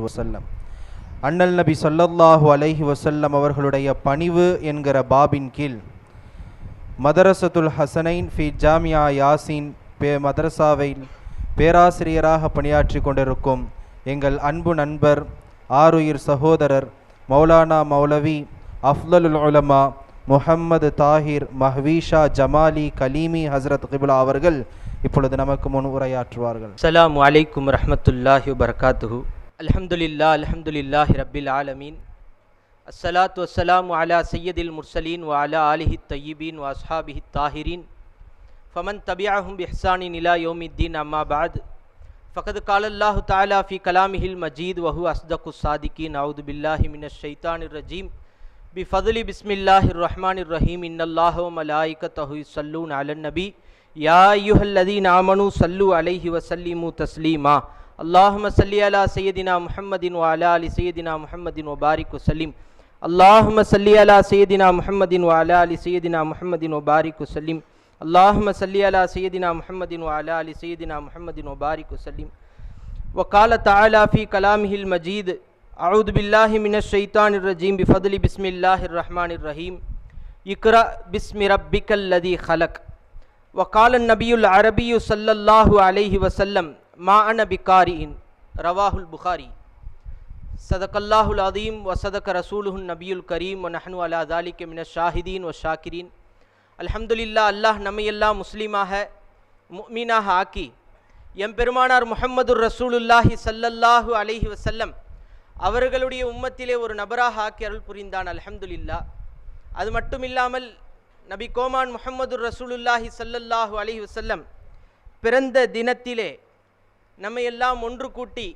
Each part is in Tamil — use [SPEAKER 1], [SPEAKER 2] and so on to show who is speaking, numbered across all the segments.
[SPEAKER 1] வசல்லம் அண்ணல் நபி சொல்லல்லாஹு அலைஹி வசல்லம் அவர்களுடைய பணிவு என்கிற பாபின் கீழ் மதரசத்துல் ஹசனைன் ஃபி ஜாமியா யாசின் பே மதரசாவில் பேராசிரியராக பணியாற்றி கொண்டிருக்கும் எங்கள் அன்பு நண்பர் ஆருயிர் சகோதரர் மௌலானா மௌலவி அஃப்தலுல் உலமா முஹம்மது தாஹிர் மஹ்வீஷா ஜமாலி கலீமி ஹசரத் கிபுலா அவர்கள் இப்பொழுது நமக்கு முன் உரையாற்றுவார்கள்.
[SPEAKER 2] அலாம் அலைக்கும் ரஹமத்துல்லாஹி வபர்காத்துஹூ. الحمد للہ الحمد للہ رب العالمین السلاۃ والسلام علی سید المرسلین وعلی علیہ الطیبین و اصحابہ طاہرین فمن طبعهم بحسان الى یوم الدین اما بعد فقد قال اللہ تعالی فی کلامہ المجید وهو اصدق الصادقین اعوذ باللہ من الشیطان الرجیم بفضل بسم اللہ الرحمن الرحیم ان اللہ و ملائکتہ یصلون علی النبی یا ایھا الذین آمنوا صلوا علیہ وسلموا تسلیما اللہم صلی علی سیدنا محمد و علی سیدنا محمد وبارک وسلم اللہم صلی علی سیدنا محمد وعلی علی سیدنا محمد و سلیم اللہم صلی علی سیدنا محمد وعلی علی سیدنا محمد وبارک وسلم وقال تعالی فی کلامہ المجید، اعوذ باللہ من الشیطان الرجیم، بفضل بسم اللہ الرحمن الرحیم اقرا بسم ربک الذی خلق. وقال النبی العربی صلی اللہ علیہ وسلم மாஅன பிக்காரியின் ரவாஹுல் புகாரி சதக்கல்லாஹுல் அதீம் வசதக ரசூலுஹுன் நபியுல் கரீம் நஹனு அலா தாலிக் மின ஷாஹிதீன் வ ஷாக்கிரீன் அல்ஹம்துலில்லா அல்லாஹ் நம்மையெல்லாம் முஸ்லீமாக மீனாக ஆக்கி எம்பெருமானார் முஹம்மது ரசூலுல்லாஹி சல்லல்லாஹு அலைஹி வசல்லம் அவர்களுடைய உம்மத்திலே ஒரு நபராக ஆக்கி அருள் புரிந்தான் அல்ஹம்துலில்லா அது மட்டும் இல்லாமல் நபி கோமான் முஹம்மது ரசூலுல்லாஹி சல்லல்லாஹு அலைஹி வசல்லம் பிறந்த தினத்திலே நம்மை எல்லாம் ஒன்று கூட்டி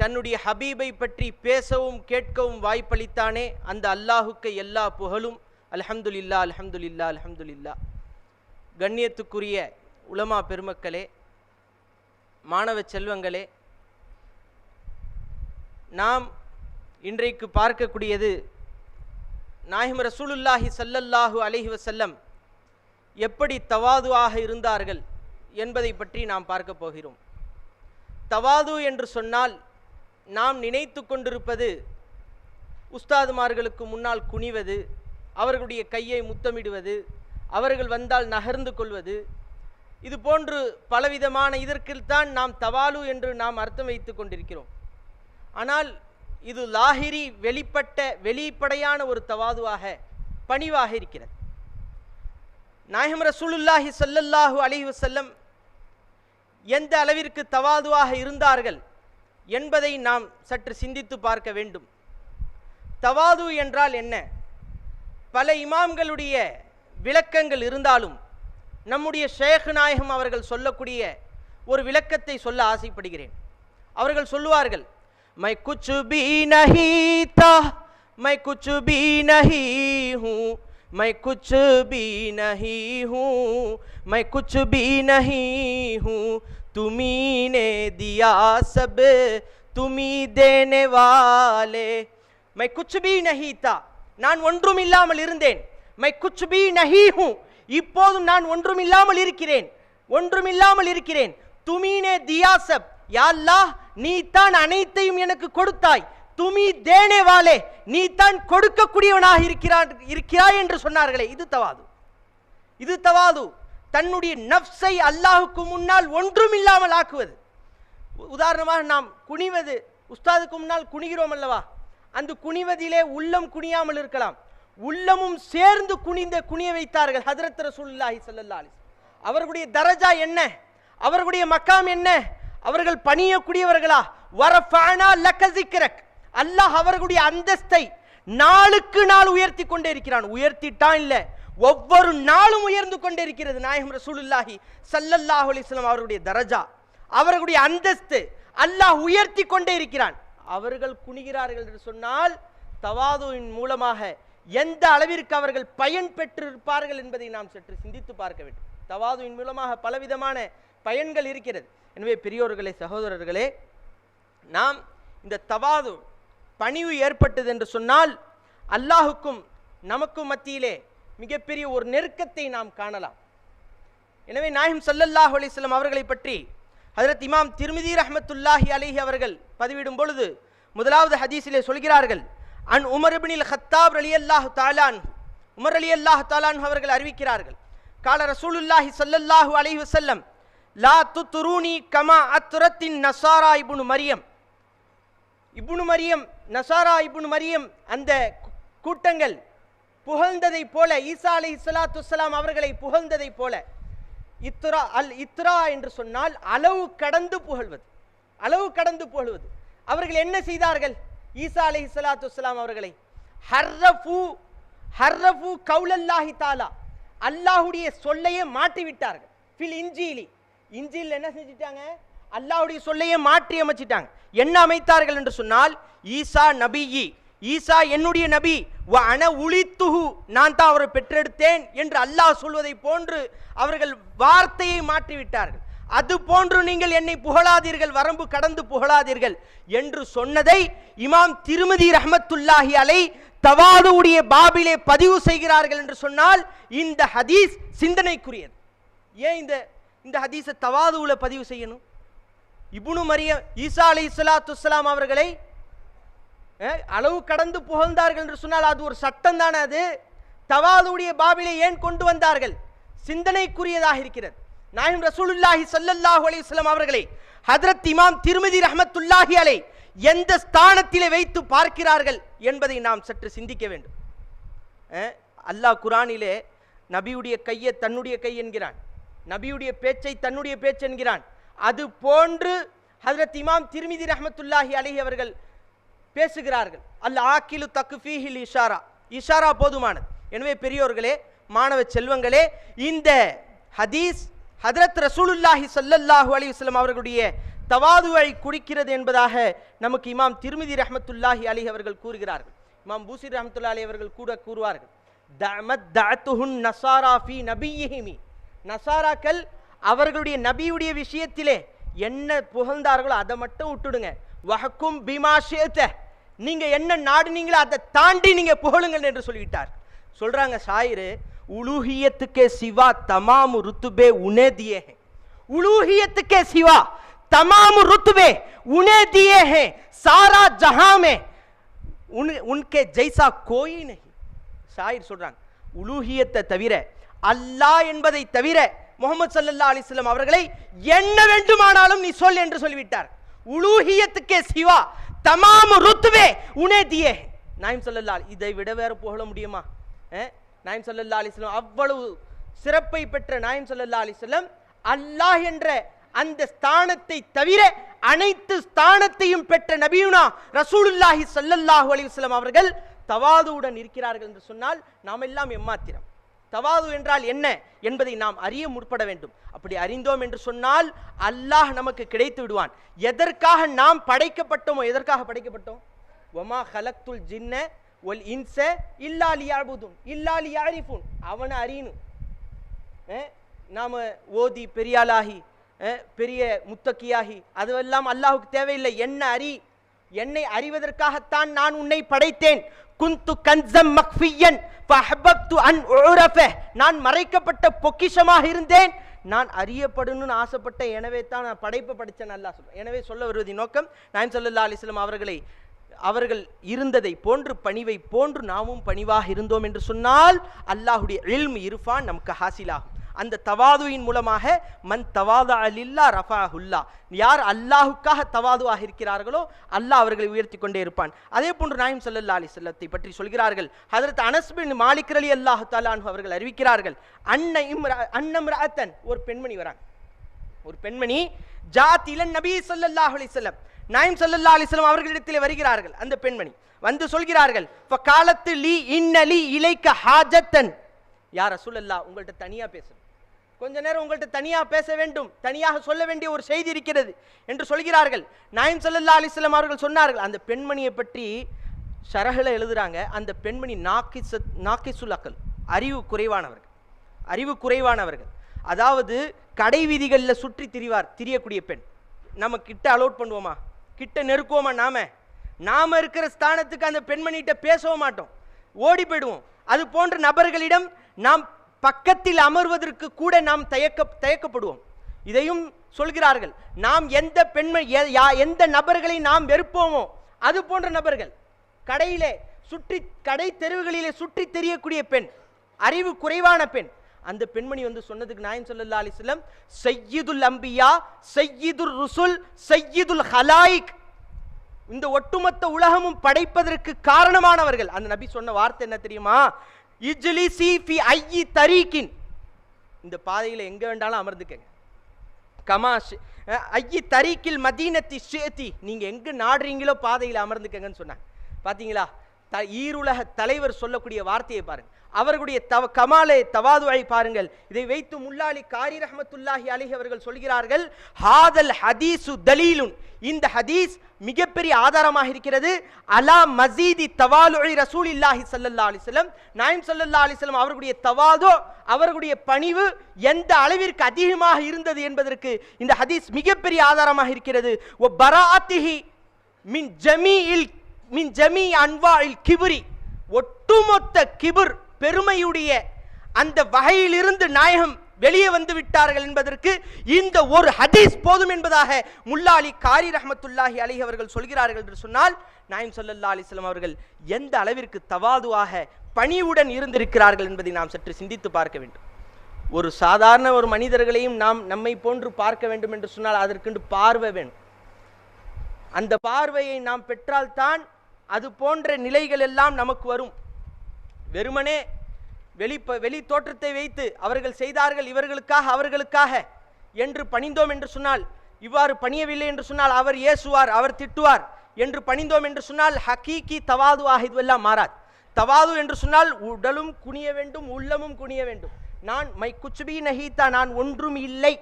[SPEAKER 2] தன்னுடைய ஹபீபை பற்றி பேசவும் கேட்கவும் வாய்ப்பளித்தானே அந்த அல்லாஹுக்கு எல்லா புகழும். அலஹம்துல்லா அலஹம்துல்லா அலஹம்துல்லா கண்ணியத்துக்குரிய உலமா பெருமக்களே மாணவ செல்வங்களே நாம் இன்றைக்கு பார்க்கக்கூடியது நாயிம் ரசூலுல்லாஹி சல்லல்லாஹு அலஹி வசல்லம் எப்படி தவாதுவாக இருந்தார்கள் என்பதை பற்றி நாம் பார்க்க போகிறோம். தவாது என்று சொன்னால் நாம் நினைத்து கொண்டிருப்பது உஸ்தாதுமார்களுக்கு முன்னால் குனிவது அவர்களுடைய கையை முத்தமிடுவது அவர்கள் வந்தால் நகர்ந்து கொள்வது இது போன்று பலவிதமான இதற்குத்தான் நாம் தவாலு என்று நாம் அர்த்தம் வைத்து கொண்டிருக்கிறோம். ஆனால் இது லாஹிரி வெளிப்பட்ட வெளிப்படையான ஒரு தவாதுவாக பணிவாக இருக்கிறது. நாயகம் ரசூலுல்லாஹி ஸல்லல்லாஹு அலைஹி எந்த அளவிற்கு தவாதுவாக இருந்தார்கள் என்பதை நாம் சற்று சிந்தித்து பார்க்க வேண்டும். தவாது என்றால் என்ன? பல இமாம்களுடைய விளக்கங்கள் இருந்தாலும் நம்முடைய ஷேக் நாயகம் அவர்கள் சொல்லக்கூடிய ஒரு விளக்கத்தை சொல்ல ஆசைப்படுகிறேன். அவர்கள் சொல்லுவார்கள் மை குச்சு பி நஹி தா மை குச்சு பி நஹி ஹூ மை குச்சு பி நஹி ஹூ मैं कुछ भी नहीं हूँ। तुम्ही ने दिया सब तुम्ही देने वाले। मैं कुछ भी नहीं था நான் ஒன்றும் இல்லாமல் இருந்தேன்। மை குச் பி நஹி ஹூ இப்போதும் நான் ஒன்றும் இல்லாமல் இருக்கிறேன் ஒன்றும் இல்லாமல் இருக்கிறேன்। துமீனே தியாசப் யாழ்லா நீ தான் அனைத்தையும் எனக்கு கொடுத்தாய்। துமி தேனேவாலே நீ தான் கொடுக்கக்கூடியவனாக இருக்கிறான் இருக்கிறாய் என்று சொன்னார்களே இது தவாது. இது தவாது. தன்னுடைய நப்சை அல்லாஹுக்கு முன்னால் ஒன்றும் இல்லாமல் ஆக்குவது. உதாரணமாக நாம் குனிவது உஸ்தாதுக்கு முன்னால் குனிகிறோம் அல்லவா? அந்த குனிவதிலே உள்ளம் குனியாமல் இருக்கலாம். உள்ளமும் சேர்ந்து குனிந்த குனிய வைத்தார்கள் ஹதரத் ரசூலுல்லாஹி சல்லா அலைஹி அவர்களுடைய தரஜா என்ன? அவர்களுடைய மக்காம் என்ன? அவர்கள் பணியக்கூடியவர்களா? வரஃபானா லக்கசிக்கிறக் அல்லாஹ் அவர்களுடைய அந்தஸ்தை நாளுக்கு நாள் உயர்த்தி கொண்டே இருக்கிறான். உயர்த்திட்டான் இல்லை. ஒவ்வொரு நாளும் உயர்ந்து கொண்டிருக்கிறது நாயகம் ரசூலுல்லாஹி சல்லல்லாஹு அலிஸ்லாம் அவருடைய தரஜா அவர்களுடைய அந்தஸ்து. அல்லாஹ் உயர்த்தி கொண்டே இருக்கிறான். அவர்கள் குனிகிறார்கள் என்று சொன்னால் தவாதுவின் மூலமாக எந்த அளவிற்கு அவர்கள் பயன் பெற்றிருப்பார்கள் என்பதை நாம் சற்று சிந்தித்து பார்க்க வேண்டும். தவாதுவின் மூலமாக பலவிதமான பயன்கள் இருக்கிறது. எனவே பெரியோர்களே சகோதரர்களே நாம் இந்த தவாது பணிவு ஏற்பட்டது என்று சொன்னால் அல்லாஹுக்கும் நமக்கும் மத்தியிலே மிகப்பெரிய ஒரு நெருக்கத்தை நாம் காணலாம். எனவே நாயம் சல்லல்லாஹ் அலிஸ்லாம் அவர்களை பற்றி ஹதரத் இமாம் திருமிதி ரஹமத்துல்லாஹி அலிஹி அவர்கள் பதிவிடும் பொழுது முதலாவது ஹதீஸிலே சொல்கிறார்கள் அன் உமர் இப்னில் ஹத்தாப் ரலியல்லாஹு தாலான் உமர் அலி அல்லாஹ் தாலான் அவர்கள் அறிவிக்கிறார்கள் கால ரசூலுல்லாஹி சல்லல்லாஹு அலிஹி வசல்லம் லா துத்ரூனி கமா அத்துரத்தின் நசாரா இபுனு மரியம். இபுனு மரியம் நசாரா இபுனு மரியம் அந்த கூட்டங்கள் புகழ்ந்ததை போல ஈசா அலி இஸ்லாத்து வஸ்ஸலாம் அவர்களை புகழ்ந்ததை போல இத்ரா அல் இத்ரா என்று சொன்னால் அளவு கடந்து புகழ்வது. அளவு கடந்து புகழ்வது. அவர்கள் என்ன செய்தார்கள்? ஈசா அலி இஸ்லாத்து வஸ்ஸலாம் அவர்களை ஹர்ரஃபு ஹர்ரஃபு கவுலல்லாஹி தாலா அல்லாஹுடைய சொல்லையே மாற்றி விட்டார்கள் ஃபில் இஞ்சிலி இஞ்சியில் என்ன செஞ்சிட்டாங்க? அல்லாஹுடைய சொல்லையே மாற்றி அமைச்சிட்டாங்க. என்ன அமைத்தார்கள் என்று சொன்னால் ஈசா நபியி ஈசா என்னுடைய நபி வ அன உளித்துகு நான் தான் அவரை பெற்றெடுத்தேன் என்று அல்லாஹ் சொல்வதை போன்று அவர்கள் வார்த்தையை மாற்றி விட்டார்கள் அது போன்று நீங்கள் என்னை புகழாதீர்கள் வரம்பு கடந்து புகழாதீர்கள் என்று சொன்னதை இமாம் திருமதி ரஹமத்துல்லாஹி அலை தவாதுடைய பாபிலே பதிவு செய்கிறார்கள் என்று சொன்னால் இந்த ஹதீஸ் சிந்தனைக்குரியது. ஏன் இந்த இந்த ஹதீஸை தவாதுவுல பதிவு செய்யணும்? இபுனு மரியம் ஈசா அலி இஸ்லாத்து அவர்களை அளவு கடந்து புகழ்ந்தார்கள் என்று சொன்னால் அது ஒரு சட்டம் தானே அது? தவாதுடைய பாபிலை ஏன் கொண்டு வந்தார்கள்? சிந்தனைக்குரியதாக இருக்கிறது. நாயும் ரசூலுல்லாஹி சல்லல்லாஹு அலைஹி அவர்களை ஹதரத் இமாம் திருமதி ரஹமத்துல்லாஹி அலை எந்த ஸ்தானத்திலே வைத்து பார்க்கிறார்கள் என்பதை நாம் சற்று சிந்திக்க வேண்டும். அல்லாஹ் குரானிலே நபியுடைய கையை தன்னுடைய கை என்கிறான். நபியுடைய பேச்சை தன்னுடைய பேச்சு என்கிறான். அது போன்று ஹதரத் இமாம் திருமிதி ரஹமத்துல்லாஹி அலைஹி அவர்கள் பேசுகிறார்கள். அல் ஆக்கிலு தக்கு ஃபீஹில் இஷாரா. இஷாரா போதுமானது. எனவே பெரியோர்களே மாணவ செல்வங்களே இந்த ஹதீஸ் ஹதரத் ரசூலுல்லாஹி சல்லல்லாஹு அலைஹி வஸல்லம் அவர்களுடைய தவாதுவை குடிக்கிறது என்பதாக நமக்கு இமாம் திருமிதி ரஹமத்துல்லாஹி அலி அவர்கள் கூறுகிறார்கள். இமாம் பூசிர் ரஹமத்துல்லா அலி அவர்கள் கூட கூறுவார்கள். தமத் நசாரா ஃபீ நபியிஹிமி நசாராக்கள் அவர்களுடைய நபியுடைய விஷயத்திலே என்ன புகழ்ந்தார்களோ அதை மட்டும் விட்டுடுங்க. வஹக்கும் பிமா ஷேத்த நீங்க என்ன நாடுனீங்களோ அதை தாண்டி நீங்க புகழுங்கள் என்று சொல்லிவிட்டார் சொல்றாங்க சாயிரு உலூஹியத்துக்கே சிவா தமாமு ருத்துபே உனே தியே ஹே उलूहियत के सिवा तमाम रुतबे उन्हें दिए हैं सारा जहां में उन उनके जैसा कोई नहीं ஷாயிர் சொல்றாங்க உலூஹியத்தை தவிர அல்லாஹ் என்பதை தவிர முகமது சல்லல்லா அலிஸ்லாம் அவர்களை என்ன வேண்டுமானாலும் நீ சொல் என்று சொல்லிவிட்டார் உலூஹியத்துக்கே சிவா. தமாம் ருத்துவே உனே தியே. நாயம் சொல்லல்லால் இதை விட வேறு புகழ முடியுமா? நாயம் சொல்லல்லா அலிஸ்லாம் அவ்வளவு சிறப்பை பெற்ற நாயம் சொல்லல்லா அலிஸ்லாம் அல்லாஹ் என்ற அந்த ஸ்தானத்தை தவிர அனைத்து ஸ்தானத்தையும் பெற்ற நபியுனா ரசூலுல்லாஹி சல்லல்லாஹு அலைஹி அவர்கள் தவாதுவுடன் இருக்கிறார்கள் என்று சொன்னால் நாம் எல்லாம் எம்மாத்திரம். தவாது என்றால் என்ன என்பதை நாம் அறிய முற்பட வேண்டும். அப்படி அறிந்தோம் என்று சொன்னால் அல்லாஹ் நமக்கு கிடைத்து விடுவான். எதற்காக நாம் படைக்கப்பட்டோமோ எதற்காக படைக்கப்பட்டோம்? ஒமா ஹலக்துல் ஜின்ன ஒல் இன்ச இல்லா லியாபுதுன் இல்லா அவனை அறியணும். நாம் ஓதி பெரியாளாகி பெரிய முத்தக்கியாகி அதுவெல்லாம் அல்லாஹுக்கு தேவையில்லை. என்ன அறி? என்னை அறிவதற்காகத்தான் நான் உன்னை படைத்தேன். குந்து கன்சம் மக்ஃபியன் அன் நான் மறைக்கப்பட்ட பொக்கிஷமாக இருந்தேன். நான் அறியப்படணும்னு ஆசைப்பட்டேன் எனவே தான் நான் படைப்பு படித்தேன் அல்லாஹ் சொல்றேன் எனவே சொல்ல வருவது நோக்கம். நான் சொல்லல்லா அலிஸ்லாம் அவர்களை அவர்கள் இருந்ததை போன்று பணிவை போன்று நாமும் பணிவாக இருந்தோம் என்று சொன்னால் அல்லாஹுடைய இல்ம் இருஃபான் நமக்கு ஹாசிலாகும் அந்த தவாதுவின் மூலமாக மன் தவாதா அலில்லா ரஃபாஹுல்லா. யார் அல்லாஹுக்காக தவாதுவாக இருக்கிறார்களோ அல்லாஹ் அவர்களை உயர்த்தி கொண்டே இருப்பான். அதே போன்று நாயம் சல்லல்லா அலி செல்லத்தை பற்றி சொல்கிறார்கள். அதற்கு அனஸ்பின் மாலிக் அலி அல்லாஹு தாலான் அவர்கள் அறிவிக்கிறார்கள் அன்ன இம்ரா அன்னம் ராத்தன் ஒரு பெண்மணி வராங்க ஒரு பெண்மணி ஜாத் இளன் நபி ஸல்லல்லாஹு அலிசல்லம் நாயம் சல்லல்லா அலைஹி அவர்களிடத்தில் வருகிறார்கள் அந்த பெண்மணி. வந்து சொல்கிறார்கள் காலத்து லீ இன்னலி இலைக்க ஹாஜத்தன். யார் ரசூலல்லாஹ் உங்கள்கிட்ட தனியா பேசணும் கொஞ்ச நேரம் உங்கள்கிட்ட தனியாக பேச வேண்டும் தனியாக சொல்ல வேண்டிய ஒரு செய்தி இருக்கிறது என்று சொல்கிறார்கள். நாயம் ஸல்லல்லாஹு அலிஸ்லாம் அவர்கள் சொன்னார்கள் அந்த பெண்மணியை பற்றி ஷரகில் எழுதுகிறாங்க அந்த பெண்மணி நாக்கிச நாக்கிசுல் அக்கல் அறிவு குறைவானவர்கள் அறிவு குறைவானவர்கள். அதாவது கடை வீதிகளில் சுற்றி திரிவார் திரியக்கூடிய பெண். நம்ம கிட்ட அலோட் பண்ணுவோமா? கிட்ட நெருக்குவோமா நாம? நாம இருக்கிற ஸ்தானத்துக்கு அந்த பெண்மணிகிட்ட பேசவும் மாட்டோம். ஓடி போயிடுவோம். அது போன்ற நபர்களிடம் நாம் பக்கத்தில் அமர்வதற்கு கூட நாம் தயக்க தயக்கப்படுவோம். இதையும் சொல்கிறார்கள். நாம் எந்த பெண்மணி யா- எந்த நபர்களை நாம் வெறுப்போமோ அது போன்ற நபர்கள். கடையிலே சுற்றி கடை தெருவுகளிலே சுற்றி தெரியக்கூடிய பெண் அறிவு குறைவான பெண். அந்த பெண்மணி வந்து சொன்னதுக்கு நாயம் சொல்லல்லா அலிஸ்லம் வஸல்லம் சையீதுல் அம்பியா சையீதுர் ருசுல் சையீதுல் ஹலாயிக். இந்த ஒட்டுமொத்த உலகமும் படைப்பதற்கு காரணமானவர்கள். அந்த நபி சொன்ன வார்த்தை என்ன தெரியுமா? இஜ்லிசி ஃபி ஐயி தரீக்கின் இந்த பாதையில் எங்கே வேண்டாலும் அமர்ந்துக்கங்க. கமா ஐயி தரீக்கில் மதீனத்தி ஷேத்தி நீங்கள் எங்கே நாடுறீங்களோ பாதையில் அமர்ந்துக்கங்கன்னு சொன்னாங்க. பார்த்தீங்களா த ஈருலக தலைவர் சொல்லக்கூடிய வார்த்தையை பாருங்க. அவர்களுடைய தவ கமாலே தவாதுவை பாருங்கள். இதை வைத்து முல்லாலி காரி ரஹமத்துல்லாஹி அலிஹி அவர்கள் சொல்கிறார்கள் ஹாதல் ஹதீசு தலீலுன். இந்த ஹதீஸ் மிகப்பெரிய ஆதாரமாக இருக்கிறது. அலா மசீதி தவாலுழி ரசூல் இல்லாஹி சல்லல்லா அலிஸ்லம் நாயம் சல்லல்லா அலிஸ்லம் அவர்களுடைய தவாதோ அவர்களுடைய பணிவு எந்த அளவிற்கு அதிகமாக இருந்தது என்பதற்கு இந்த ஹதீஸ் மிகப்பெரிய ஆதாரமாக இருக்கிறது. ஒ பராத்திஹி மின் ஜமீஇல் மின் ஜமீ அன்வாஇல் கிபுரி. ஒட்டுமொத்த கிபுர் பெருமையுடைய அந்த வகையிலிருந்து நாயகம் வெளியே வந்து விட்டார்கள் என்பதற்கு இந்த ஒரு ஹதீஸ் போதும் என்பதாக முல்லாலி காரி ரஹமத்துல்லாஹி அலைஹி அவர்கள் சொல்கிறார்கள் என்று சொன்னால் நாயம் சொல்லல்லா அலிஸ்லாம் அவர்கள் எந்த அளவிற்கு தவாதுவாக பணிவுடன் இருந்திருக்கிறார்கள் என்பதை நாம் சற்று சிந்தித்து பார்க்க வேண்டும். ஒரு சாதாரண ஒரு மனிதர்களையும் நாம் நம்மை போன்று பார்க்க வேண்டும் என்று சொன்னால் அதற்கென்று பார்வை வேணும். அந்த பார்வையை நாம் பெற்றால்தான் அது போன்ற நிலைகள் எல்லாம் நமக்கு வரும். வெறுமனே வெளி வெளி தோற்றத்தை வைத்து அவர்கள் செய்தார்கள் இவர்களுக்காக அவர்களுக்காக என்று பணிந்தோம் என்று சொன்னால் இவ்வாறு பணியவில்லை என்று சொன்னால் அவர் ஏசுவார் அவர் திட்டுவார் என்று பணிந்தோம் என்று சொன்னால் ஹக்கீக்கி தவாது இதுவெல்லாம் மாறாது. தவாது என்று சொன்னால் உடலும் குனிய வேண்டும் உள்ளமும் குனிய வேண்டும். நான் மை குச்சுபி நஹீதா நான் ஒன்றும் இல்லை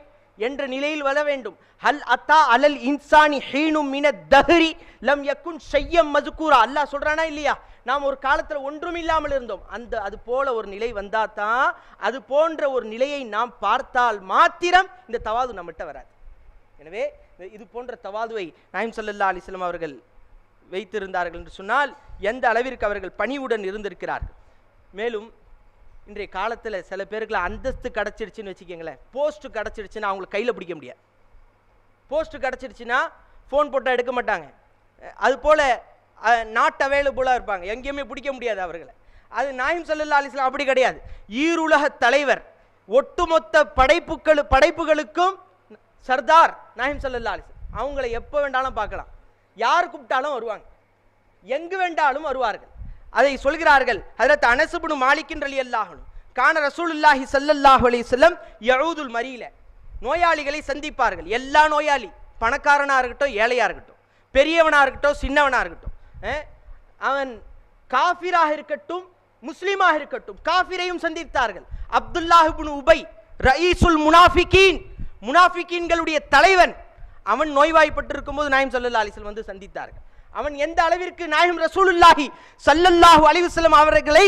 [SPEAKER 2] என்ற நிலையில் வர வேண்டும். ஹல் அத்தா அலல் இன்சானி ஹீனும் மின தஹரி லம் யக்குன் செய்யம் மதுக்கூரா அல்லாஹ் சொல்றானா இல்லையா? நாம் ஒரு காலத்தில் ஒன்றும் இல்லாமல் இருந்தோம். அந்த அது போல ஒரு நிலை வந்தால் தான் அது போன்ற ஒரு நிலையை நாம் பார்த்தால் மாத்திரம் இந்த தவாது நம்மகிட்ட வராது. எனவே இது போன்ற தவாதுவை நாயம் சல்லல்லா அலிஸ்லாம் அவர்கள் வைத்திருந்தார்கள் என்று சொன்னால் எந்த அளவிற்கு அவர்கள் பணிவுடன் இருந்திருக்கிறார்கள். மேலும் இன்றைய காலத்தில் சில பேருக்கு அந்தஸ்து கிடச்சிருச்சுன்னு வச்சுக்கோங்களேன். போஸ்ட் கிடச்சிருச்சுன்னா அவங்களை கையில் பிடிக்க முடியாது. போஸ்ட் கிடச்சிருச்சுன்னா ஃபோன் போட்டால் எடுக்க மாட்டாங்க. அதுபோல் அது போல் நாட் அவைலபுளாக இருப்பாங்க. எங்கேயுமே பிடிக்க முடியாது அவர்களை. அது நாயம் சல்லல்லா அலிஸ்லாம் அப்படி கிடையாது. ஈருலக தலைவர் ஒட்டுமொத்த படைப்புகள் படைப்புகளுக்கும் சர்தார் நாயம் சல்லல்லா அலிஸ்லாம் அவங்கள எப்போ வேண்டாலும் பார்க்கலாம். யார் கூப்பிட்டாலும் வருவாங்க. எங்கு வேண்டாலும் வருவார்கள். அதை சொல்கிறார்கள் ஹஜரத் அனசுபுனு மாலிக்கின் ரலி அல்லாஹனும் கான ரசூலுல்லாஹி சல்லல்லாஹ் அலி வஸல்லம் யஊதுல் மரீல. நோயாளிகளை சந்திப்பார்கள். எல்லா நோயாளி பணக்காரனாக இருக்கட்டும் ஏழையாக இருக்கட்டும் பெரியவனாக இருக்கட்டும் சின்னவனாக இருக்கட்டும். அவன் காஃபிராக இருக்கட்டும் முஸ்லீமாக இருக்கட்டும் காஃபிரையும் சந்தித்தார்கள். அப்துல்லாஹ் உபை ரயீசுல் முனாஃபிகீன். முனாஃபிகீன்களுடைய தலைவன். அவன் நோய்வாய்ப்பட்டிருக்கும் போது நாயம் சல்லல்லா அலிஸ்லம் வந்து சந்தித்தார்கள். அவன் எந்த அளவிற்கு நாயம் ரசூலுல்லாஹி சல்லல்லாஹு அலிவசலம் அவர்களை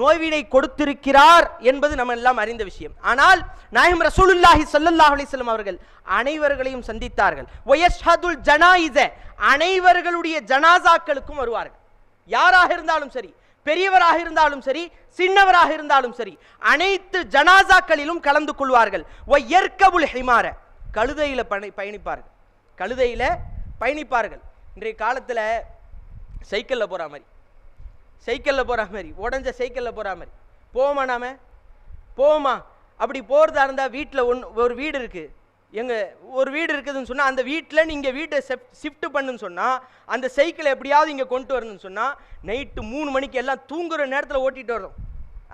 [SPEAKER 2] நோய்வினை கொடுத்திருக்கிறார் என்பது நம்ம எல்லாம் அறிந்த விஷயம். ஆனால் நாயம் ரசூலுல்லாஹி ஸல்லல்லாஹு அலிஸ்லம் அவர்கள் அனைவர்களையும் சந்தித்தார்கள். வயஷ்ஹதுல் ஜனாயிஸ அனைவர்களுடைய ஜனாசாக்களுக்கும் வருவார்கள். யாராக இருந்தாலும் சரி பெரியவராக இருந்தாலும் சரி சின்னவராக இருந்தாலும் சரி அனைத்து ஜனாசாக்களிலும் கலந்து கொள்வார்கள். ஒய்யர்கபுல் ஹிமார கழுதையில பணி பயணிப்பார்கள். கழுதையில பயணிப்பார்கள். இன்றைய காலத்துல சைக்கிள்ல போகிற மாதிரி. சைக்கிளில் போகிற மாதிரி உடஞ்ச சைக்கிளில் போகிற மாதிரி. போவோமா நாம? போவோமா? அப்படி போகிறதா இருந்தால் வீட்டில் ஒன் ஒரு வீடு இருக்குது எங்கள் ஒரு வீடு இருக்குதுன்னு சொன்னால் அந்த வீட்டில் நீங்கள் வீட்டை ஷிஃப்ட் பண்ணுன்னு சொன்னால் அந்த சைக்கிளை எப்படியாவது இங்கே கொண்டு வரணும்னு சொன்னால் நைட்டு மூணு மணிக்கு எல்லாம் தூங்குற நேரத்தில் ஓட்டிகிட்டு வரோம்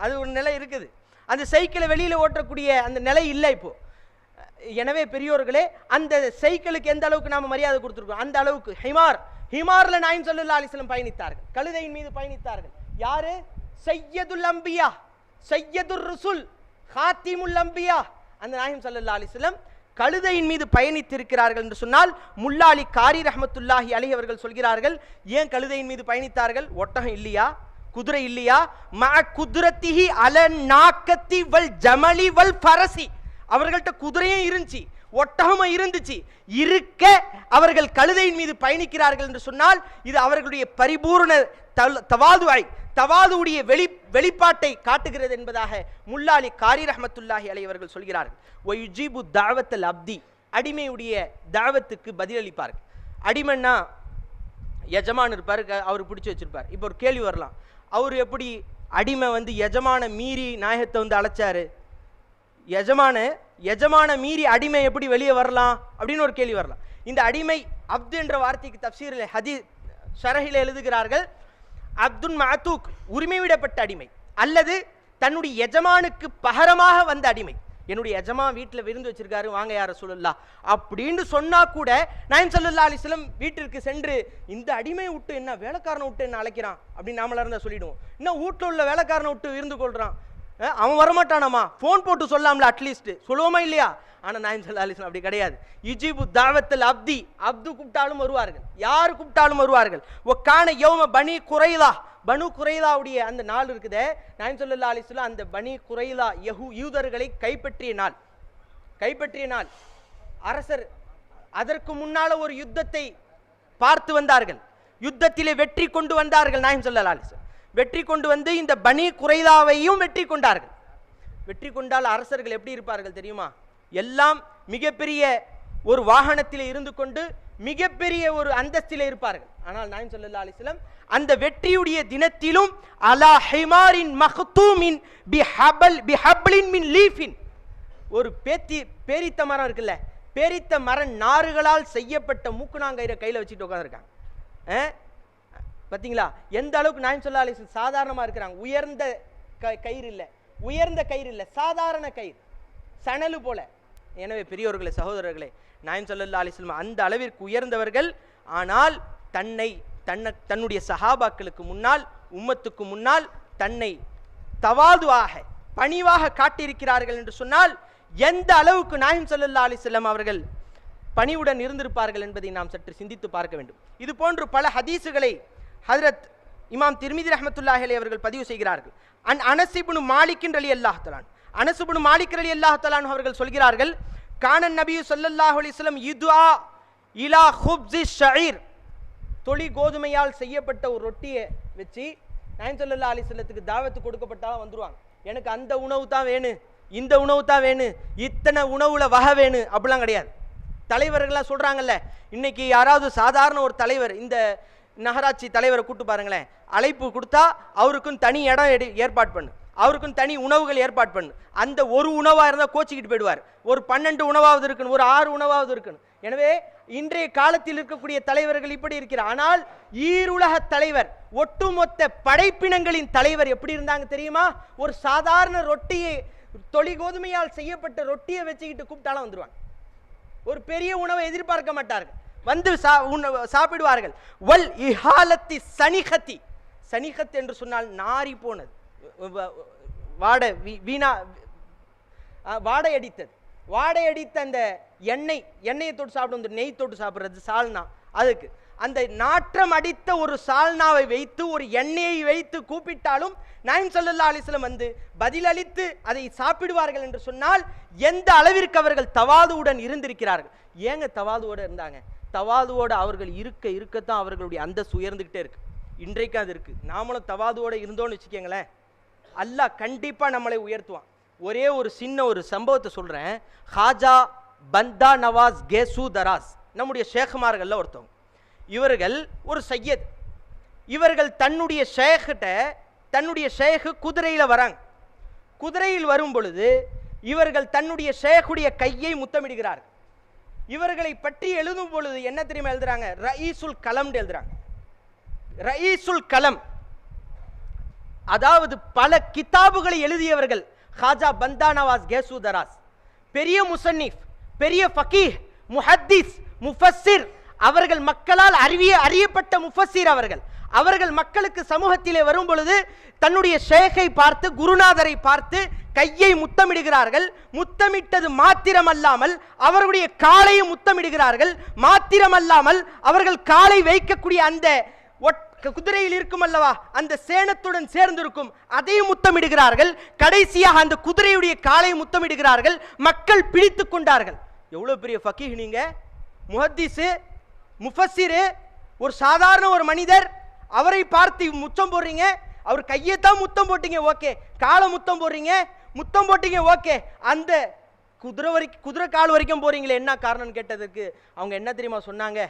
[SPEAKER 2] அது ஒரு நிலை இருக்குது. அந்த சைக்கிளை வெளியில் ஓட்டக்கூடிய அந்த நிலை இல்லை இப்போது எனவே பெரியோர்களே அந்த சைக்கிளுக்கு எந்த அளவுக்கு நாம் மரியாதை கொடுத்துருக்கோம்? அந்த அளவுக்கு. ஹிமார் ஹிமார்ல நாயம் சொல்லுல்லா அலிஸ்லம் பயணித்தார்கள். கழுதையின் மீது பயணித்தார்கள். யாரு? சையதுல் அம்பியா சையதுர் ருசுல் ஹாத்திமுல் அம்பியா. அந்த நாயம் சல்லா அலிஸ்லம் கழுதையின் மீது பயணித்திருக்கிறார்கள் என்று சொன்னால் முல்லாலி காரி ரஹமத்துல்லாஹி அலி அவர்கள் சொல்கிறார்கள் ஏன் கழுதையின் மீது பயணித்தார்கள்? ஒட்டகம் இல்லையா? குதிரை இல்லையா? ம குதிரத்திஹி அல நாக்கத்தி வல் ஜமலி வல் பரசி அவர்கள்ட்ட குதிரையும் இருந்துச்சு. ஒட்டகமும் இருந்துச்சு. இருக்க அவர்கள் கழுதையின் மீது பயணிக்கிறார்கள் என்று சொன்னால் இது அவர்களுடைய பரிபூர்ண தவாதுவாய் தவாதுவை தவாதுடைய வெளி வெளிப்பாட்டை காட்டுகிறது என்பதாக முல்லாலி காரி ரஹமத்துல்லாஹி அலை அவர்கள் சொல்கிறார்கள். ஒய்ஜிபு தாவத்தல் அப்தி. அடிமையுடைய தாவத்துக்கு பதிலளிப்பார்கள். அடிமைன்னா எஜமான் இருப்பார் க- அவர் பிடிச்சி வச்சிருப்பார். இப்போ ஒரு கேள்வி வரலாம். அவர் எப்படி அடிமை வந்து எஜமான மீறி நாயகத்தை வந்து அழைச்சாரு? எஜமான எஜமான மீறி அடிமை எப்படி வெளியே வரலாம் அப்படின்னு ஒரு கேள்வி வரலாம். இந்த அடிமை அப்து என்ற வார்த்தைக்கு தப்சீரில் ஹதி ஷரஹில் எழுதுகிறார்கள் அப்துன் மாத்தூக் உரிமை விடப்பட்ட அடிமை அல்லது தன்னுடைய எஜமானுக்கு பகரமாக வந்த அடிமை. என்னுடைய எஜமா வீட்டில் விருந்து வச்சிருக்காரு வாங்க யார சொல்லலா அப்படின்னு சொன்னா கூட நாயம் சல்லா அலிஸ்லம் வீட்டிற்கு சென்று இந்த அடிமை விட்டு என்ன வேலைக்காரனை விட்டு என்ன அழைக்கிறான்? அப்படின்னு நாமளா இருந்தா சொல்லிடுவோம். இன்னும் வீட்டில் உள்ள வேலைக்காரனை விட்டு விருந்து கொள்றான்? அவன் வரமாட்டானாமா? ஃபோன் போட்டு சொல்லாம்ல அட்லீஸ்ட் சொல்லுவோமா இல்லையா? ஆனால் நாயம் சொல்ல அலிஸ்லாம் அப்படி கிடையாது. இஜிபு தாவத்தில் அப்தி. அப்து கூப்பிட்டாலும் வருவார்கள். யார் கூப்பிட்டாலும் வருவார்கள்? ஒக்கான யோம பனி குறைதா பனு குறைதாவுடைய அந்த நாள் இருக்குதே. நாயம் சொல்லல்லா அலிஸ்லாம் அந்த பனி குறைதா யஹூ யூதர்களை கைப்பற்றிய நாள். கைப்பற்றிய நாள். அரசர் அதற்கு முன்னால் ஒரு யுத்தத்தை பார்த்து வந்தார்கள். யுத்தத்திலே வெற்றி கொண்டு வந்தார்கள் நாயம் ஸல்லல்லாஹு அலிஸ்லாம். வெற்றி கொண்டு வந்து இந்த பனி குறைலாவையும் வெற்றி கொண்டார்கள். வெற்றி கொண்டால் அரசர்கள் எப்படி இருப்பார்கள் தெரியுமா? எல்லாம் மிகப்பெரிய ஒரு வாகனத்தில் இருந்து கொண்டு மிகப்பெரிய ஒரு அந்தஸ்தில் இருப்பார்கள். ஆனால் நான் சொல்லல்லா அலிஸ்லம் அந்த வெற்றியுடைய தினத்திலும் அலா ஹிமாரின் மஹ்தூமின் பி ஹபல் பி ஹப்ளின் மின் லீஃபின். ஒரு பேத்தி பேரித்த மரம் இருக்குல்ல பேரித்த மரம் நாறுகளால் செய்யப்பட்ட மூக்குனாங்கயிறை கையில் வச்சுட்டு உட்காந்துருக்காங்க பார்த்தீங்களா எந்த அளவுக்கு நான் சொல்ல அலிசன் சாதாரணமாக இருக்கிறாங்க. உயர்ந்த க கயிறு இல்லை. உயர்ந்த கயிறு இல்லை. சாதாரண கயிறு. சணலு போல. எனவே பெரியோர்களே சகோதரர்களே நாயம் சொல்லல்லா அலிஸ்லம் அந்த அளவிற்கு உயர்ந்தவர்கள் ஆனால் தன்னை தன்னை தன்னுடைய சஹாபாக்களுக்கு முன்னால் உம்மத்துக்கு முன்னால் தன்னை தவாதுவாக பணிவாக காட்டியிருக்கிறார்கள் என்று சொன்னால் எந்த அளவுக்கு நாயம் சொல்லல்லா அலிஸ்லம் அவர்கள் பணிவுடன் இருந்திருப்பார்கள் என்பதை நாம் சற்று சிந்தித்து பார்க்க வேண்டும். இது போன்று பல ஹதீஸுகளை ஹதரத் இமாம் திருமிதி ரஹமத்துல்லாஹி அலைஹி அவர்கள் பதிவு செய்கிறார்கள். அன் அனசிபுனு மாலிக்கின் அலி அல்லாஹ் தலான் அனசுபுனு மாலிக் அலி அல்லாஹ் தலான் அவர்கள் சொல்கிறார்கள் கானன் நபியு சொல்லல்லாஹ் அலிஸ்லம் இதுஆ இலா ஹுப்ஸி ஷயீர். தொழி கோதுமையால் செய்யப்பட்ட ஒரு ரொட்டியை வச்சு நயன் சொல்லல்லா அலிஸ்லத்துக்கு தாவத்து கொடுக்கப்பட்டாலும் வந்துடுவாங்க எனக்கு அந்த உணவு தான் வேணும் இந்த உணவு தான் வேணும் இத்தனை உணவுல வகை வேணும் அப்படிலாம் கிடையாது. தலைவர்கள்லாம் சொல்கிறாங்கல்ல இன்னைக்கு யாராவது சாதாரண ஒரு தலைவர் இந்த நகராட்சி தலைவரை கூட்டு பாருங்களேன். அழைப்பு கொடுத்தா அவருக்கும் தனி இடம் ஏற்பாடு பண்ணு. அவருக்கும் தனி உணவுகள் ஏற்பாடு பண்ணு. அந்த ஒரு உணவாக இருந்தால் கோச்சிக்கிட்டு போயிடுவார். ஒரு பன்னெண்டு உணவாவது இருக்கணும் ஒரு ஆறு உணவாவது இருக்கணும் எனவே இன்றைய காலத்தில் இருக்கக்கூடிய தலைவர்கள் இப்படி இருக்கிறார். ஆனால் ஈருலக தலைவர் ஒட்டுமொத்த படைப்பினங்களின் தலைவர் எப்படி இருந்தாங்க தெரியுமா? ஒரு சாதாரண ரொட்டியை தொளி கோதுமையால் செய்யப்பட்ட ரொட்டியை வச்சுக்கிட்டு கூப்பிட்டாலும் வந்துடுவாங்க ஒரு பெரிய உணவை எதிர்பார்க்க மாட்டார்கள். வந்து சா சாப்பிடுவார்கள். வல் இஹாலத்தி சனிகத்தி சனிகத் என்று சொன்னால் நாரி போனது. வாட வீணா வாடையடித்தது. வாடையடித்த அந்த எண்ணெய் எண்ணெயை தொட்டு சாப்பிடும் அந்த நெய் தொட்டு சாப்பிட்றது சால்னா. அதுக்கு. அந்த நாற்றம் அடித்த ஒரு சால்னாவை வைத்து ஒரு எண்ணெயை வைத்து கூப்பிட்டாலும் நாயம் ஸல்லல்லாஹு அலிஸ்லம் வந்து பதிலளித்து அதை சாப்பிடுவார்கள் என்று சொன்னால் எந்த அளவிற்கு அவர்கள் தவாதுவுடன் இருந்திருக்கிறார்கள்? ஏங்க தவாதுவோடு இருந்தாங்க? தவாதுவோடு அவர்கள் இருக்க இருக்கத்தான் அவர்களுடைய அந்தஸ்து உயர்ந்துகிட்டே இருக்கு. இன்றைக்கு அது இருக்கு. நாமளும் தவாதுவோடு இருந்தோம்னு வச்சுக்கோங்களேன். அல்லாஹ் கண்டிப்பா நம்மளை உயர்த்துவான். ஒரே ஒரு சின்ன ஒரு சம்பவத்தை சொல்றேன். ஹாஜா பந்தா நவாஸ் கேசு தராஸ் நம்முடைய ஷேகுமார்களில் ஒருத்தவங்க. இவர்கள் ஒரு சையத். இவர்கள் தன்னுடைய ஷேகிட்ட தன்னுடைய ஷேகு குதிரையில வராங்க. குதிரையில் வரும் பொழுது இவர்கள் தன்னுடைய ஷேகுடைய கையை முத்தமிடுகிறார்கள். இவர்களை பற்றி எழுதும் பொழுது என்ன தெரியுமா எழுதுறாங்க? ரயீசுல் கலம் எழுதுறாங்க. ரயீசுல் கலம். அதாவது பல கிதாபுகளை எழுதியவர்கள். ஹாஜா பந்தா நவாஸ் கேசுதராஸ் பெரிய முசன்னிஃப் பெரிய ஃபகீஹ் முஹத்தீஸ் முஃபஸ்ஸிர் அவர்கள் மக்களால் அறிவிய அறியப்பட்ட முஃபஸ்ஸிர் அவர்கள். அவர்கள் மக்களுக்கு சமூகத்திலே வரும் பொழுது தன்னுடைய ஷேகை பார்த்து குருநாதரை பார்த்து கையை முத்தமிடுகிறார்கள். முத்தமிட்டது மாத்திரமல்லாமல் அவருடைய காலையும் முத்தமிடுகிறார்கள். மாத்திரமல்லாமல் அவர்கள் காலை வைக்கக்கூடிய அந்த ஒட்- குதிரையில் இருக்கும் அல்லவா அந்த சேனத்துடன் சேர்ந்திருக்கும் அதையும் முத்தமிடுகிறார்கள். கடைசியாக அந்த குதிரையுடைய காலை முத்தமிடுகிறார்கள். மக்கள் பிடித்து கொண்டார்கள். எவ்வளவு பெரிய ஃபக்கீஹ் நீங்க? முஹத்திஸு முஃபசிரு ஒரு சாதாரண ஒரு மனிதர் அவரை பார்த்து முத்தம் போடுறீங்க? அவர் கையை தான் முத்தம் போட்டீங்க ஓகே. காலை முத்தம் போடுறீங்க? முத்தம் போட்டீங்க ஓகே. அந்த குதிரை வரைக்கும் குதிரை கால் வரைக்கும் போகிறீங்களே என்ன காரணம்னு கேட்டதுக்கு அவங்க என்ன தெரியுமா சொன்னாங்க?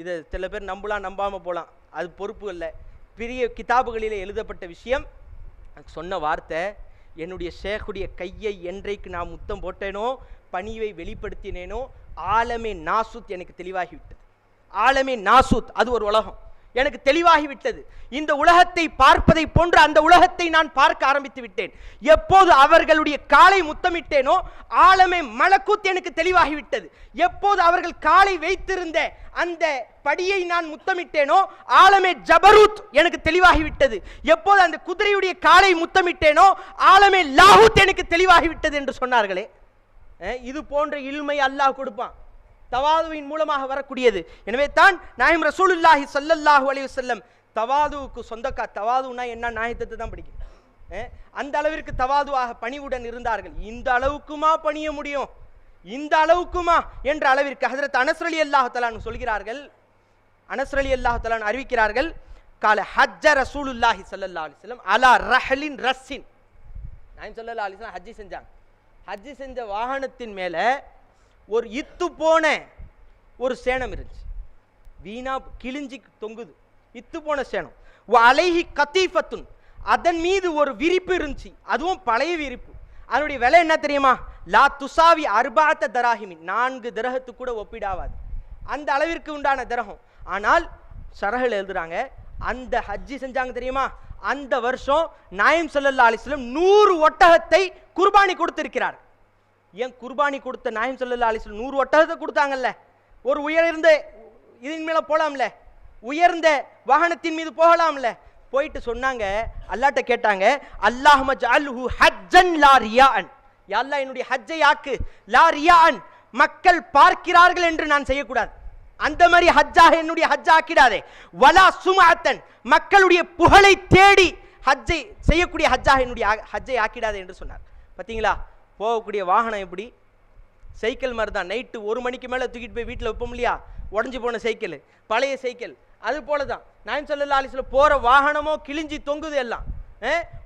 [SPEAKER 2] இதை சில பேர் நம்பலாம் நம்பாமல் போகலாம் அது பொறுப்பு இல்லை. பெரிய கிதாபுகளில் எழுதப்பட்ட விஷயம் எனக்கு சொன்ன வார்த்தை என்னுடைய ஷேக்குடைய கையை என்றைக்கு நான் முத்தம் போட்டேனோ பணிவை வெளிப்படுத்தினேனோ ஆலமே நாசுத் எனக்கு தெளிவாகிவிட்டது. ஆலமே நாசுத் அது ஒரு உலகம். எனக்கு தெளிவாகிவிட்டது. இந்த உலகத்தை பார்ப்பதை போன்று அந்த உலகத்தை நான் பார்க்க ஆரம்பித்து விட்டேன். எப்போது அவர்களுடைய காலை முத்தமிட்டேனோ ஆழமே மலக்கூத் எனக்கு தெளிவாகிவிட்டது. எப்போது அவர்கள் காலை வைத்திருந்த அந்த படியை நான் முத்தமிட்டேனோ ஆழமே ஜபரூத் எனக்கு தெளிவாகிவிட்டது. எப்போது அந்த குதிரையுடைய காலை முத்தமிட்டேனோ ஆழமே லாஹூத் எனக்கு தெளிவாகிவிட்டது என்று சொன்னார்களே. இது போன்ற இல்மை அல்லாஹ் கொடுப்பான். தவாதுவின் மூலமாக வரக்கூடியது. எனவே தான் நாயம் ரசூலுல்லாஹி சல்லல்லாஹு அலைஹி செல்லம் தவாதுவுக்கு சொந்தக்கா. தவாதுனா என்ன? நாயத்தத்தை தான் படிக்கும். அந்த அளவிற்கு தவாதுவாக பணிவுடன் இருந்தார்கள். இந்த அளவுக்குமா பணிய முடியும்? இந்த அளவுக்குமா? என்ற அளவிற்கு ஹசரத் அனஸ்ரலி அல்லாஹலான்னு அல்லாஹ் சொல்கிறார்கள். அனஸ்ரலி அல்லாஹலான் தலான் அறிவிக்கிறார்கள் கால ஹஜ்ஜ ரசூலுல்லாஹி சல்லல்லா அலைஹி அலா ரஹலின் ரஸ்ஸின். நான் சொல்லல அலிஸ்லாம் ஹஜ்ஜி செஞ்சாங்க. ஹஜ்ஜி செஞ்ச வாகனத்தின் மேல ஒரு இத்து போன ஒரு சேனம் இருந்துச்சு. வீணா கிழிஞ்சி தொங்குது. இத்து போன சேனம் அலைகி அலைஹி கத்தீஃபத்துன். அதன் மீது ஒரு விரிப்பு இருந்துச்சு. அதுவும் பழைய விரிப்பு. அதனுடைய விலை என்ன தெரியுமா? லா துசாவி அர்பாத்த தராஹிமி. நான்கு திரகத்து கூட ஒப்பிடாவாது. அந்த அளவிற்கு உண்டான திரகம். ஆனால் சரஹல் எழுதுறாங்க அந்த ஹஜ்ஜி செஞ்சாங்க தெரியுமா? அந்த வருஷம் நாயம் ஸல்லல்லாஹு அலிஸ்லம் நூறு ஒட்டகத்தை குர்பானி கொடுத்திருக்கிறார்கள் ஏன் குர்பானி கொடுத்த நாயம் சொல்லல அலிசல் நூறு ஒட்டகத்தை கொடுத்தாங்கல்ல? ஒரு உயர்ந்த இதன் மேல போகலாம்ல உயர்ந்த வாகனத்தின் மீது போகலாம்ல? போயிட்டு சொன்னாங்க அல்லாட்ட கேட்டாங்க அல்லாஹ்ம ஜாலுஹு ஹஜ்ஜன் லா ரியான் யா என்னுடைய ஹஜ்ஜை ஆக்கு. லா ரியான் மக்கள் பார்க்கிறார்கள் என்று நான் செய்யக்கூடாது. அந்த மாதிரி ஹஜ்ஜாக என்னுடைய ஹஜ்ஜா ஆக்கிடாதே. வலா சுமாத்தன் மக்களுடைய புகழை தேடி ஹஜ்ஜை செய்யக்கூடிய ஹஜ்ஜாக என்னுடைய ஹஜ்ஜை ஆக்கிடாதே என்று சொன்னார். பார்த்தீங்களா போகக்கூடிய வாகனம் எப்படி? சைக்கிள் மாதிரி தான் நைட்டு ஒரு மணிக்கு மேலே தூக்கிட்டு போய் வீட்டில் வைப்போம் இல்லையா? உடஞ்சி போன சைக்கிள் பழைய சைக்கிள். அது போல தான் நான் சொல்லல ஆலிஸில் போகிற வாகனமோ கிழிஞ்சி தொங்குது எல்லாம்.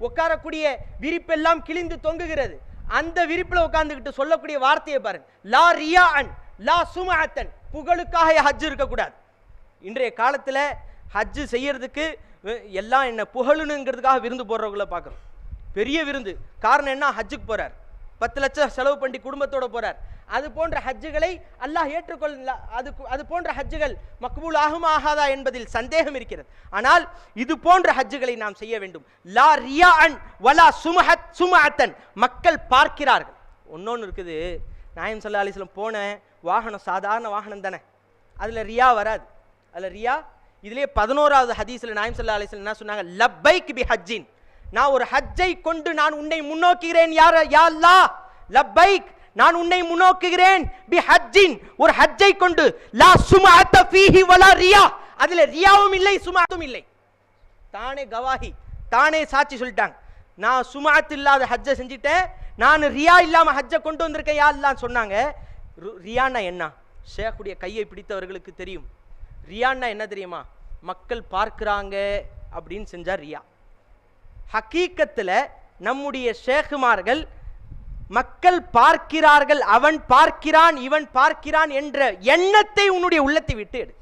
[SPEAKER 2] உட்காரக்கூடிய விரிப்பெல்லாம் கிழிந்து தொங்குகிறது. அந்த விரிப்பில் உட்காந்துக்கிட்டு சொல்லக்கூடிய வார்த்தையை பாருங்க. லா ரியா அன் லா சுமஅத்தன். புகழுக்காக ஹஜ் இருக்கக்கூடாது. இன்றைய காலத்தில் ஹஜ்ஜு செய்யறதுக்கு எல்லாம் என்ன புகழுனுங்கிறதுக்காக விருந்து போடுறவங்கள பார்க்குறோம் பெரிய விருந்து. காரணம் என்ன? ஹஜ்ஜுக்கு போகிறார் பத்து லட்சம் செலவு பண்ணி குடும்பத்தோட போகிறார் அது போன்ற ஹஜ்ஜுகளை அல்லாஹ் ஏற்றுக்கொள்ள அது அது போன்ற ஹஜ்ஜுகள் மக்பூல் ஆகுமா ஆகாதா என்பதில் சந்தேகம் இருக்கிறது. ஆனால் இது போன்ற ஹஜ்ஜுகளை நாம் செய்ய வேண்டும். லா ரியா அன் வலா சுமஹத் சுமஹத்தன். மக்கள் பார்க்கிறார்கள். ஒன்னொன்று இருக்குது. நாயம் சல்லா அலிஸ்லம் போன வாகனம் சாதாரண வாகனம் தானே. அதில் ரியா வராது. அதில் ரியா இதுலயே பதினோராவது ஹதீஸில் நாயம் சல்லா அலிஸ்லம் என்ன சொன்னாங்க? லப்பைக் பி ஹஜ்ஜின். நான் ஒரு ஹஜ்ஜை கொண்டு நான் உன்னை முன்னோக்குகிறேன் யார் யா அல்லாஹ் லப்பைக் நான் உன்னை முன்னோக்குகிறேன். பி ஹஜ்ஜின் ஒரு ஹஜ்ஜை கொண்டு. லா சுமஅத்த ஃபீஹி வலா ரியா. அதுல ரியாவும் இல்லை சுமஅத்தும் இல்லை. தானே கவாஹி தானே சாட்சி சொல்லிட்டாங்க. நான் சுமாத் இல்லாத ஹஜ்ஜை செஞ்சுட்டேன். நான் ரியா இல்லாமல் ஹஜ்ஜை கொண்டு வந்திருக்கேன் யா இல்லான்னு சொன்னாங்க. ரு- ரியான்னா என்ன? ஷேக்குடைய கையை பிடித்தவர்களுக்கு தெரியும். ரியான்னா என்ன தெரியுமா? மக்கள் பார்க்குறாங்க அப்படின்னு செஞ்சார் ரியா. ஹக்கீக்கத்தில் நம்முடைய ஷேகுமார்கள் மக்கள் பார்க்கிறார்கள் அவன் பார்க்கிறான் இவன் பார்க்கிறான் என்ற எண்ணத்தை உன்னுடைய உள்ளத்தை விட்டு எடு.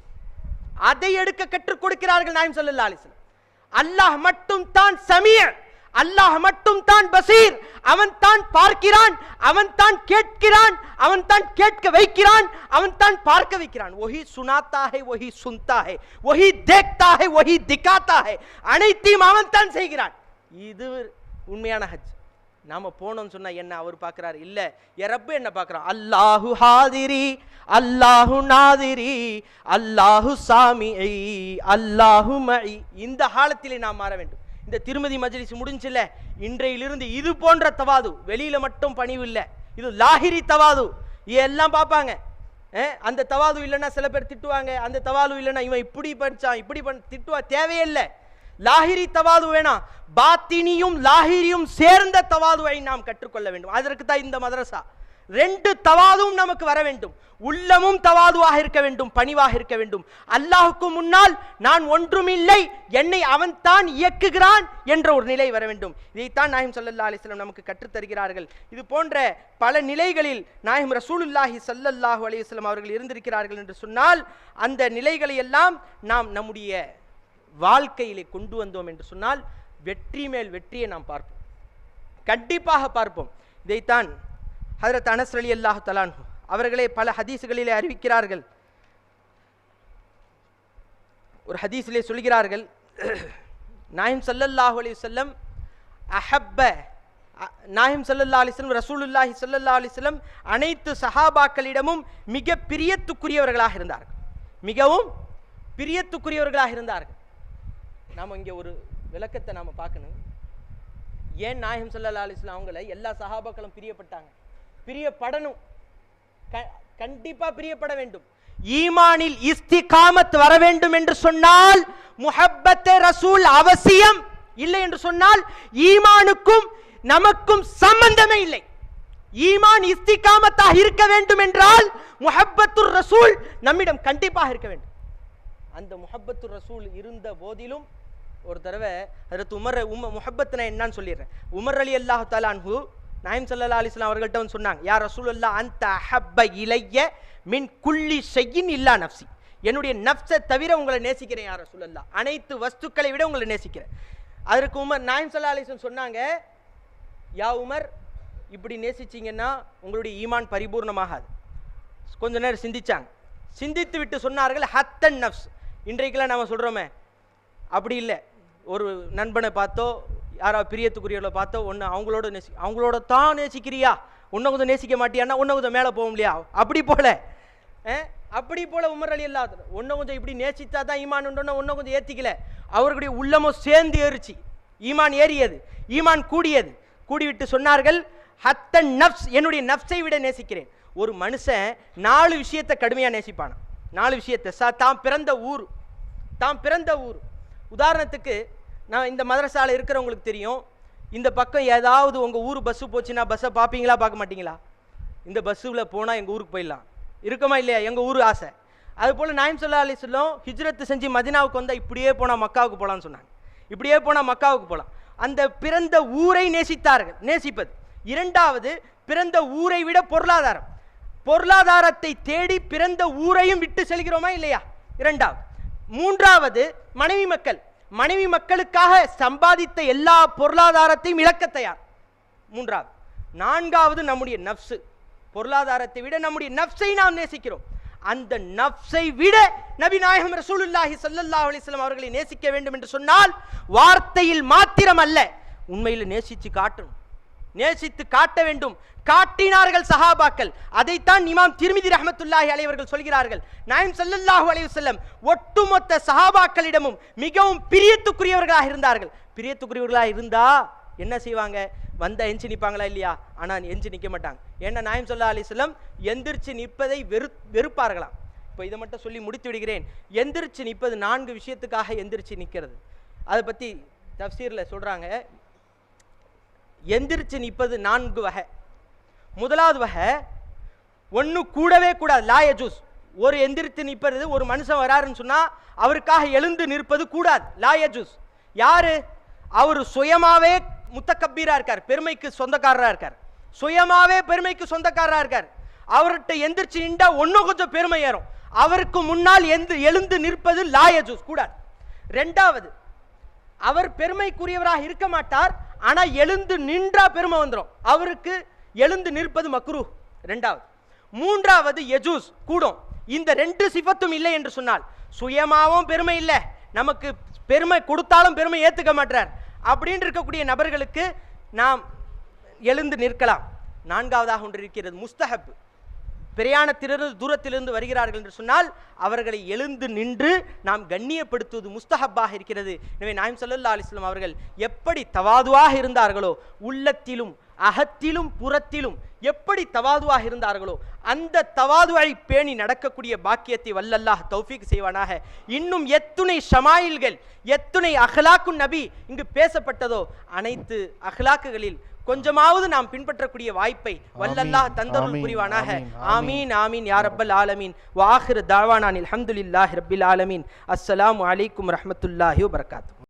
[SPEAKER 2] அதை எடுக்க கற்றுக் கொடுக்கிறார்கள் நாயம் ஸல்லல்லாஹு அலைஹி அல்லாஹ் மட்டும் தான் சமீர் அல்லாஹ் மட்டும் தான் பசீர் அவன் தான் பார்க்கிறான் அவன் தான் கேட்கிறான் அவன் தான் கேட்க வைக்கிறான் அவன் தான் பார்க்க வைக்கிறான். ஒஹி சுனாத்தா ஹே ஒஹி சுன்தா ஹே ஒஹி தேக்தா ஹே ஒஹி திகாத்தா ஹே அனைத்தையும் அவன் தான் செய்கிறான். இது உண்மையான ஹஜ். நாம போனோம்னு சொன்னால் என்ன அவர் பார்க்கறாரு? இல்லை. என் ரப்பு என்ன பார்க்குறோம் அல்லாஹு ஹாதிரி அல்லாஹு நாதிரி அல்லாஹு சாமி அல்லாஹு மஇ இந்த காலத்திலே நாம் மாற வேண்டும். இந்த திருமதி மஜ்லிஸ் முடிஞ்சில்ல இன்றையிலிருந்து இது போன்ற தவாது வெளியில் மட்டும் பணிவு இல்லை. இது லாஹிரி தவாது. எல்லாம் பார்ப்பாங்க. அந்த தவாது இல்லைன்னா சில பேர் திட்டுவாங்க. அந்த தவாது இல்லைன்னா இவன் இப்படி படித்தான் இப்படி பண்ண திட்டுவா தேவையில்லை லாஹிரி தவாது வேணாம் பாத்தினியும் லாஹிரியும் சேர்ந்த தவாதுவை நாம் கற்றுக்கொள்ள வேண்டும். அதற்கு தான் இந்த மதரசா. ரெண்டு தவாதும் நமக்கு வர வேண்டும். உள்ளமும் தவாதுவாக இருக்க வேண்டும் பணிவாக இருக்க வேண்டும். அல்லாஹுக்கு முன்னால் நான் ஒன்றுமில்லை என்னை அவன்தான் இயக்குகிறான் என்ற ஒரு நிலை வர வேண்டும். இதைத்தான் நாயம் சல்லல்லா அலிஸ்லாம் நமக்கு கற்றுத்தருகிறார்கள் இது போன்ற பல நிலைகளில் நாயம் ரசூலுல்லாஹி சல்லல்லாஹு அலைஹி அவர்கள் இருந்திருக்கிறார்கள் என்று சொன்னால் அந்த நிலைகளை எல்லாம் நாம் நம்முடைய வாழ்க்கையிலே கொண்டு வந்தோம் என்று சொன்னால் வெற்றி மேல் வெற்றியை நாம் பார்ப்போம். கண்டிப்பாக பார்ப்போம். இதைத்தான் ஹதரத் அனஸ் அலி அல்லாஹ் தலான் அவர்களே பல ஹதீஸுகளிலே அறிவிக்கிறார்கள். ஒரு ஹதீஸிலே சொல்கிறார்கள் நாயம் சல்லல்லாஹு அலி சொல்லம் அஹப்ப அ- நாயம் ஸல்லல்லாஹு ரசூலுல்லாஹி சல்லல்லா அலிஸ்லம் அனைத்து சஹாபாக்களிடமும் மிக பிரியத்துக்குரியவர்களாக இருந்தார்கள். மிகவும் பிரியத்துக்குரியவர்களாக இருந்தார்கள். நாம் இங்கே ஒரு விளக்கத்தை நாம் பார்க்கணும். ஏன் நாயகம் சல்லா அலிஸ்லாம் அவங்கள எல்லா சகாபாக்களும் பிரியப்பட்டாங்க? பிரியப்படணும். க- கண்டிப்பாக பிரியப்பட வேண்டும். ஈமானில் இஸ்தி காமத் வர வேண்டும் என்று சொன்னால் முஹப்பத்தை ரசூல் அவசியம் இல்லை என்று சொன்னால் ஈமானுக்கும் நமக்கும் சம்பந்தமே இல்லை. ஈமான் இஸ்திகாமத்தாக இருக்க வேண்டும் என்றால் முஹப்பத்துர் ரசூல் நம்மிடம் கண்டிப்பாக இருக்க வேண்டும். அந்த முஹப்பத்துர் ரசூல் இருந்த போதிலும் ஒரு தடவை அதற்கு உமர் உம முஹப்பத்னா என்னன்னு சொல்லிடுறேன். உமர் அலி அல்லாஹு தாலான்ஹு நாயம் சல்லா அலிஸ்லாம் அவர்கள்ட்ட வந்து சொன்னாங்க யார் ரசூல் அல்லா அந்த அஹப்ப இலைய மின் குள்ளி செய்யின் இல்லா நப்சி என்னுடைய நப்சை தவிர உங்களை நேசிக்கிறேன் யார் ரசூல் அல்லா அனைத்து வஸ்துக்களை விட உங்களை நேசிக்கிறேன். அதற்கு உமர் நாயம் சல்லா அலிஸ்லாம் சொன்னாங்க யா உமர் இப்படி நேசிச்சீங்கன்னா உங்களுடைய ஈமான் பரிபூர்ணமாகாது. கொஞ்ச நேரம் சிந்திச்சாங்க. சிந்தித்து விட்டு சொன்னார்கள் ஹத்தன் நப்ஸ் இன்றைக்கெல்லாம் நாம சொல்கிறோமே அப்படி இல்லை. ஒரு நண்பனை பார்த்தோ யாராவது பிரியத்துக்குரியவளை பார்த்தோ ஒன்று அவங்களோட நேசி அவங்களோட தான் நேசிக்கிறியா? உன்னை கொஞ்சம் நேசிக்க மாட்டியான்னா உன்னை கொஞ்சம் மேலே போக முடியா? அப்படி போல. அப்படி போல உமர் அலி இல்லாத ஒன்றை கொஞ்சம் இப்படி நேசித்தா தான் ஈமான் உண்டோன்னா ஒன்றை கொஞ்சம் ஏற்றிக்கல அவர்களுடைய உள்ளமும் சேர்ந்து ஏறிச்சு. ஈமான் ஏறியது. ஈமான் கூடியது. கூடிவிட்டு சொன்னார்கள் ஹத்தன் நப்ஸ் என்னுடைய நப்ஸை விட நேசிக்கிறேன். ஒரு மனுஷன் நாலு விஷயத்தை கடுமையாக நேசிப்பானான். நாலு விஷயத்தை. சா தான் பிறந்த ஊர். தான் பிறந்த ஊர். உதாரணத்துக்கு நான் இந்த மதரசாவில் இருக்கிறவங்களுக்கு தெரியும் இந்த பக்கம் ஏதாவது உங்கள் ஊர் பஸ்ஸு போச்சுன்னா பஸ்ஸை பார்ப்பீங்களா பார்க்க மாட்டீங்களா? இந்த பஸ்ஸில் போனால் எங்கள் ஊருக்கு போயிடலாம். இருக்குமா இல்லையா? எங்கள் ஊர் ஆசை. அதுபோல் நாயம் சொல்லா அலி சொல்லும் ஹிஜ்ரத்து செஞ்சு மதினாவுக்கு வந்தால் இப்படியே போனால் மக்காவுக்கு போகலான்னு சொன்னாங்க. இப்படியே போனால் மக்காவுக்கு போகலாம் அந்த பிறந்த ஊரை நேசித்தார்கள் நேசிப்பது. இரண்டாவது பிறந்த ஊரை விட பொருளாதாரம். பொருளாதாரத்தை தேடி பிறந்த ஊரையும் விட்டு செல்கிறோமா இல்லையா? இரண்டாவது. மூன்றாவது மனைவி மக்கள். மனைவி மக்களுக்காக சம்பாதித்த எல்லா பொருளாதாரத்தையும் இழக்க தயார். மூன்றாவது நான்காவது நம்முடைய நப்சு பொருளாதாரத்தை விட நம்முடைய நப்சை நாம் நேசிக்கிறோம். அந்த நப்சை விட நபி நாயகம் ரசூலுல்லாஹி ஸல்லல்லாஹு அலிஸ்லாம் அவர்களை நேசிக்க வேண்டும் என்று சொன்னால் வார்த்தையில் மாத்திரம் அல்ல உண்மையில் நேசித்து காட்டணும். நேசித்து காட்ட வேண்டும். காட்டினார்கள் சஹாபாக்கள். அதைத்தான் இமாம் திருமிதி ரஹமத்துல்லாஹி அலைவர்கள் சொல்கிறார்கள். நாயம் சல்லல்லாஹு அலைவு செல்லம் ஒட்டுமொத்த சஹாபாக்களிடமும் மிகவும் பிரியத்துக்குரியவர்களாக இருந்தார்கள். பிரியத்துக்குரியவர்களாக இருந்தா என்ன செய்வாங்க? வந்த எஞ்சி நிற்பாங்களா இல்லையா? ஆனால் எஞ்சி நிற்க மாட்டாங்க. ஏன்னா நாயம் சொல்லா செல்லம் எந்திரிச்சு நிற்பதை வெறு வெறுப்பார்களாம். இப்போ இதை மட்டும் சொல்லி முடித்து விடுகிறேன். எந்திரிச்சு நிற்பது நான்கு விஷயத்துக்காக எந்திரிச்சு நிற்கிறது அதை பற்றி தப்சீரில் சொல்கிறாங்க எந்திரிச்சு நிற்பது நான்கு வகை. முதலாவது வகை ஒன்று கூடவே கூடாது லாய ஜூஸ். ஒரு எந்திரித்து நிற்பது ஒரு மனுஷன் வராருன்னு சொன்னால் அவருக்காக எழுந்து நிற்பது கூடாது லாய ஜூஸ். யாரு? அவர் சுயமாகவே முத்தக்கபீரா இருக்கார் பெருமைக்கு சொந்தக்காரராக இருக்கார். சுயமாகவே பெருமைக்கு சொந்தக்காரராக இருக்கார். அவர்கிட்ட எந்திரிச்சு நின்றா ஒன்றும் கொஞ்சம் பெருமை ஏறும். அவருக்கு முன்னால் எந்து எழுந்து நிற்பது லாய ஜூஸ் கூடாது. ரெண்டாவது அவர் பெருமைக்குரியவராக இருக்க மாட்டார் ஆனால் எழுந்து நின்றா பெருமை வந்துடும் அவருக்கு எழுந்து நிற்பது மக்ரூ. ரெண்டாவது. மூன்றாவது யஜூஸ் கூடும். இந்த ரெண்டு சிஃபத்தும் இல்லை என்று சொன்னால் சுயமாகவும் பெருமை இல்லை. நமக்கு பெருமை கொடுத்தாலும் பெருமை ஏற்றுக்க மாட்டார். அப்படின்னு இருக்கக்கூடிய நபர்களுக்கு நாம் எழுந்து நிற்கலாம். நான்காவதாக ஒன்று இருக்கிறது முஸ்தஹப். பிரயாணத்திலிருந்து தூரத்திலிருந்து வருகிறார்கள் என்று சொன்னால் அவர்களை எழுந்து நின்று நாம் கண்ணியப்படுத்துவது முஸ்தஹப்பாக இருக்கிறது. எனவே நாயம் சல்லா அலிஸ்லாம் அவர்கள் எப்படி தவாதுவாக இருந்தார்களோ உள்ளத்திலும் அகத்திலும் புறத்திலும் எப்படி தவாதுவாக இருந்தார்களோ அந்த தவாதுவை பேணி நடக்கக்கூடிய பாக்கியத்தை வல்லல்லாஹ் தௌஃபீக் செய்வானாக. இன்னும் எத்துணை ஷமாயில்கள் எத்துணை அஹ்லாக்கு நபி இங்கு பேசப்பட்டதோ அனைத்து அஹ்லாக்குகளில் கொஞ்சமாவது நாம் பின்பற்றக்கூடிய வாய்ப்பை வல்லல்லாஹ் தந்தருள் புரிவானாக. ஆமீன், ஆமீன். யா ரப்பல் ஆலமீன். வாஹிர் தாவானான் அல்ஹம்துலில்லாஹி ரப்பில் ஆலமீன். அஸ்ஸலாமு அலைக்கும் ரஹ்மத்துல்லாஹி வபரகாத்து.